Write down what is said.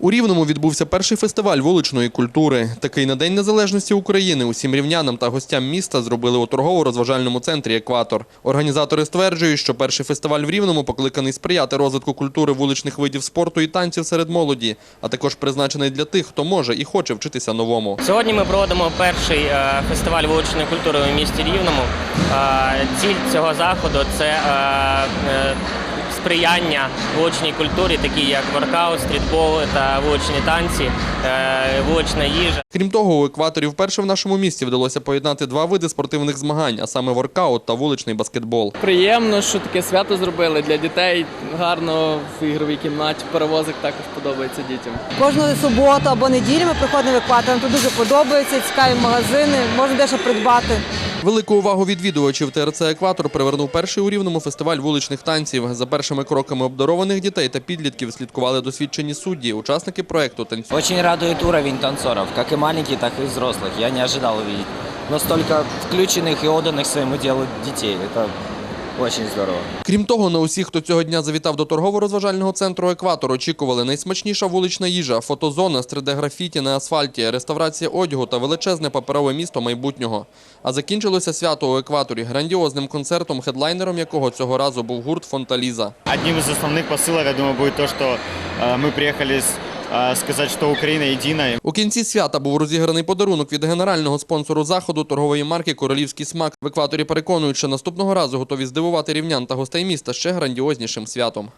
У Рівному відбувся перший фестиваль вуличної культури. Такий на День Незалежності України усім рівнянам та гостям міста зробили у торгово-розважальному центрі «Екватор». Організатори стверджують, що перший фестиваль в Рівному покликаний сприяти розвитку культури вуличних видів спорту і танців серед молоді, а також призначений для тих, хто може і хоче вчитися новому. Сьогодні ми проводимо перший е, фестиваль вуличної культури у місті Рівному. Е, Ціль цього заходу це е, сприяння вуличній культурі, такі як воркаут, стрітбол та вуличні танці, е, вулична їжа. Крім того, у екваторі вперше в нашому місті вдалося поєднати два види спортивних змагань, а саме воркаут та вуличний баскетбол. Приємно, що таке свято зробили для дітей. Гарно в ігровій кімнаті. Паровозик також подобається дітям. Кожну суботу або неділю ми приходимо в екватор. Нам тут дуже подобається, цікаві магазини, можна дещо придбати. Велику увагу відвідувачів ТРЦ Екватор привернув перший у рівному фестиваль вуличних танців. За першими кроками обдарованих дітей та підлітків слідкували досвідчені судді, учасники проекту танцю. Очень радует уровень танцоров, как и маленьких, так и взрослых. Я не ожидал увидеть настолько включенных и отданных своему делу детей. Это очень здорово. Крім того, на усіх, хто цього дня завітав до торгово-розважального центру Екватор, очікували найсмачніша вулична їжа, фотозона з 3D-графіті на асфальті, реставрація одягу та величезне паперове місто майбутнього. А закінчилося свято у Екваторі грандіозним концертом, хедлайнером якого цього разу був гурт Фонталіза. Одним из основных посылов, я думаю, будет то, что э, мы приехали с- що Україна єдина. У кінці свята був розіграний подарунок від генерального спонсору заходу торгової марки Королівський смак. В екваторі переконують, що наступного разу готові здивувати рівнян та гостей міста ще грандіознішим святом.